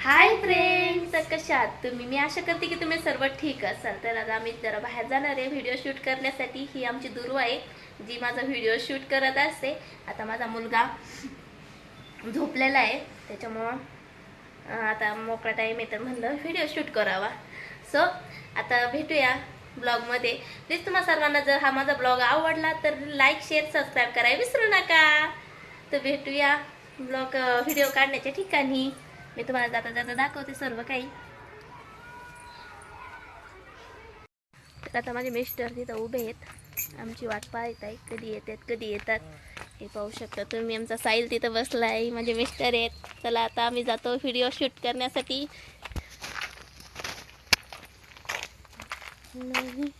Hi friends तर कशा आहात तुम्ही? मी आशा करते की तुम्ही सर्व ठीक असाल. तर आता आम्ही जरा बाहेर जाणार आहे व्हिडिओ शूट करण्यासाठी. ही आमची दुर्व आहे जी माझा व्हिडिओ शूट करत असते. आता माझा मुलगा झोपलेला आहे. त्याच्यामुळं आता मोकळा टाईम आहे तर म्हणलं व्हिडिओ शूट करावा. सो आता भेटूया ब्लॉगमध्ये प्लीज तुम्हा सर्वांना जर हा माझा ब्लॉग आवडला तर लाईक शेअर सबस्क्राईब करायला विसरू नका. तर भेटूया ब्लॉग व्हिडिओ काढण्याच्या ठिकाणी. मी तुम्हाला जाता जाता दाखवते सर्व काही. तर आता माझे मिस्टर तिथं उभे आहेत. आमची वाट पाहत आहे कधी येतात कधी येतात. हे पाहू शकता तुम्ही. आमचा साईल तिथं बसला आहे माझे मिस्टर आहेत. चला आता आम्ही जातो व्हिडिओ शूट करण्यासाठी. नाही.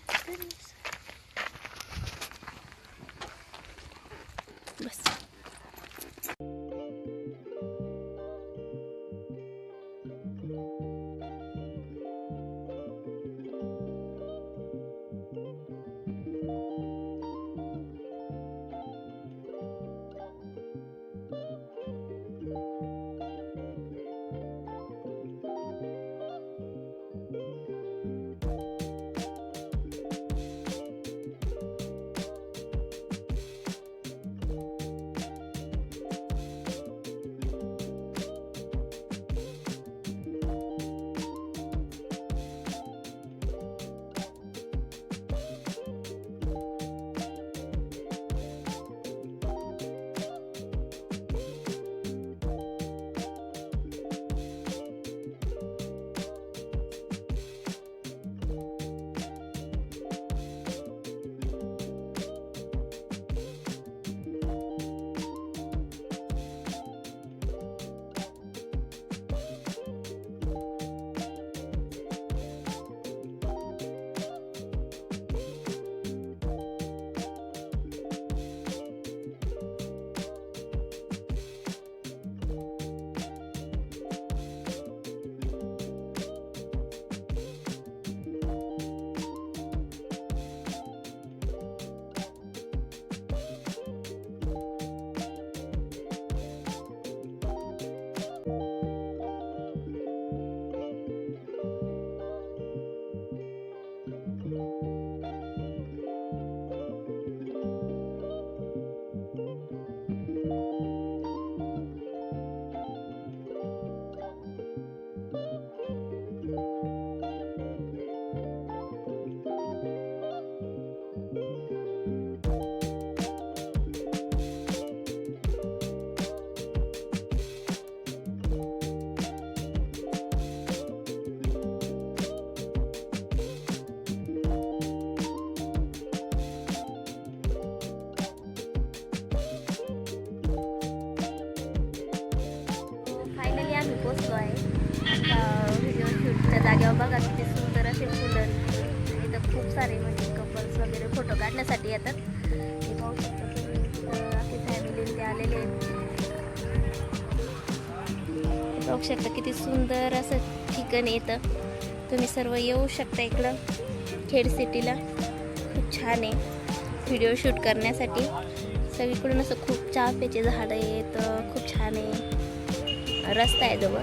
आम्ही आहे. व्हिडिओ शूटच्या जागेवर बघा किती सुंदर असे फुलं इथं खूप सारे म्हणजे कपल्स वगैरे फोटो काढण्यासाठी येतात. हे पाहू शकता तुम्ही. आपली फॅमिली ते आलेले आहेत. बघू शकता किती सुंदर असं ठिकाण येतं तुम्ही सर्व येऊ शकता इकडं. खेड सिटीला. खूप छान आहे व्हिडिओ शूट करण्यासाठी. सगळीकडून असं खूप चाफ्याचे झाडं आहेत. खूप छान आहे. रस्ता आहे जवळ.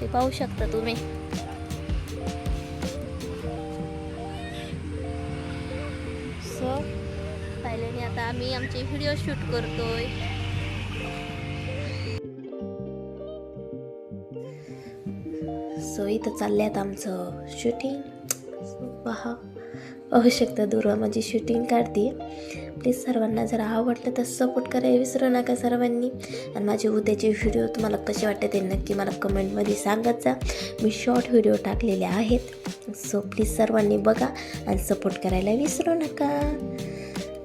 ते पाहू शकता तुम्ही. सो पाहिल्याने आता आम्ही आमचे व्हिडिओ शूट करतोय. सो इथं चालल्यात आमचं शूटिंग पहा. पाहू शकता दुर्वा माझी शूटिंग काढते प्लीज सर्वांना जर आवडलं तर सपोर्ट करायला विसरू नका सर्वांनी. आणि माझे उद्याचे व्हिडिओ तुम्हाला कसे वाटते ते नक्की मला कमेंटमध्ये सांगत जा. मी शॉर्ट व्हिडिओ टाकलेले आहेत. सो प्लीज सर्वांनी बघा आणि सपोर्ट करायला विसरू नका.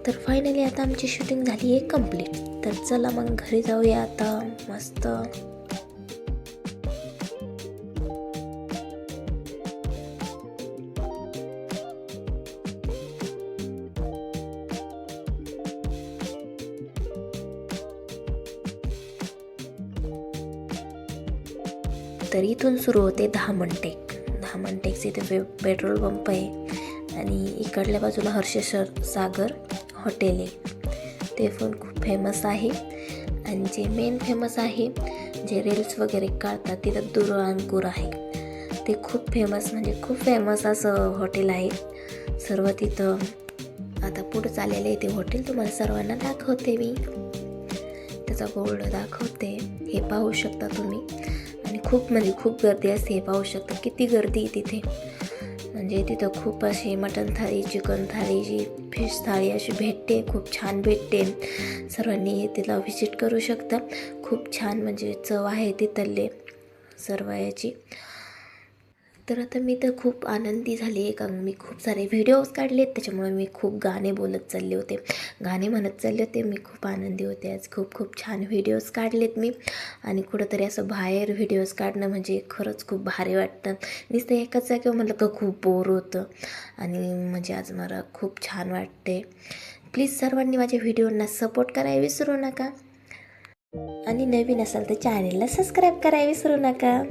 तर फायनली आता आमची शूटिंग झाली आहे कंप्लीट तर चला मग घरी जाऊया आता. मस्त. तर इथून सुरू होते दहा मनटेक दहा इथे पे पेट्रोल पंप आहे. आणि इकडल्या बाजूला हर्षेश्वर सागर हॉटेल आहे. ते पण खूप फेमस आहे. आणि जे मेन फेमस आहे जे रील्स वगैरे काढतात तिथं दुर्वा अंकुर आहे. ते खूप फेमस म्हणजे खूप फेमस असं हॉटेल आहे. सर्व तिथं आता पुढं चाललेलं आहे ते हॉटेल तुम्हाला सर्वांना दाखवते मी. त्याचा बोर्ड दाखवते. हे पाहू शकता तुम्ही. आणि खूप म्हणजे खूप गर्दी असते हे पाहू शकता. किती गर्दी आहे तिथे. म्हणजे तिथं खूप अशी मटण थाळी चिकन थाळी जी फिश थाळी अशी भेटते खूप छान भेटते. सर्वांनी तिला व्हिजिट करू शकता. खूप छान म्हणजे चव आहे तिथले सर्व याची. तर आता मी तर खूप आनंदी झाली आहे कारण मी खूप सारे व्हिडिओज काढलेत त्याच्यामुळे मी खूप गाणे बोलत चालले होते. गाणे म्हणत चालले होते मी खूप आनंदी होते. आज खूप खूप छान व्हिडिओज काढलेत मी. आणि कुठंतरी असं बाहेर व्हिडिओज काढणं म्हणजे खरंच खूप भारी वाटतं. नुसतं एकाच जागेवर म्हटलं का खूप बोर होतं. आणि म्हणजे आज मला खूप छान वाटते प्लीज सर्वांनी माझ्या व्हिडिओंना सपोर्ट करायला विसरू नका. आणि नवीन असाल तर चॅनेलला सबस्क्राईब करायला विसरू नका.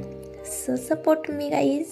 सो सपोर्ट मी गाईज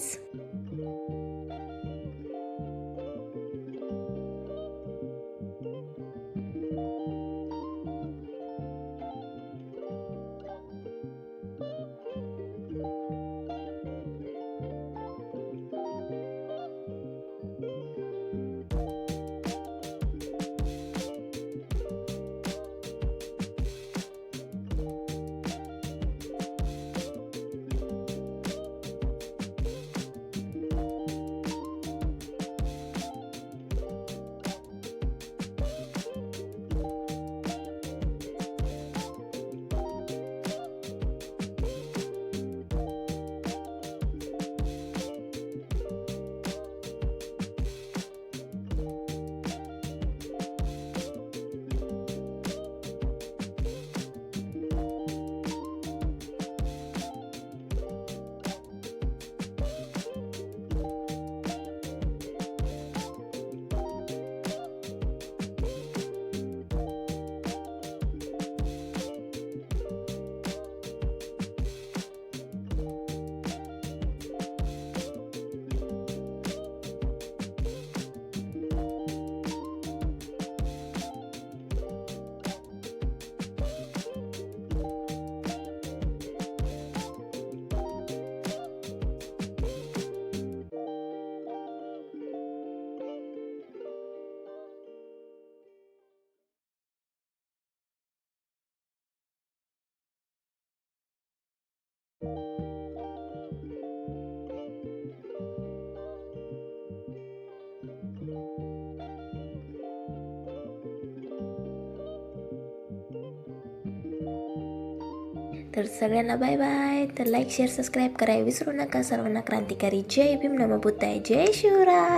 तर सगळ्यांना बाय बाय तर लाईक शेअर सबस्क्राईब करायला विसरू नका. सर्वांना क्रांतिकारी जय भीम नमो आहे जय शिवराय.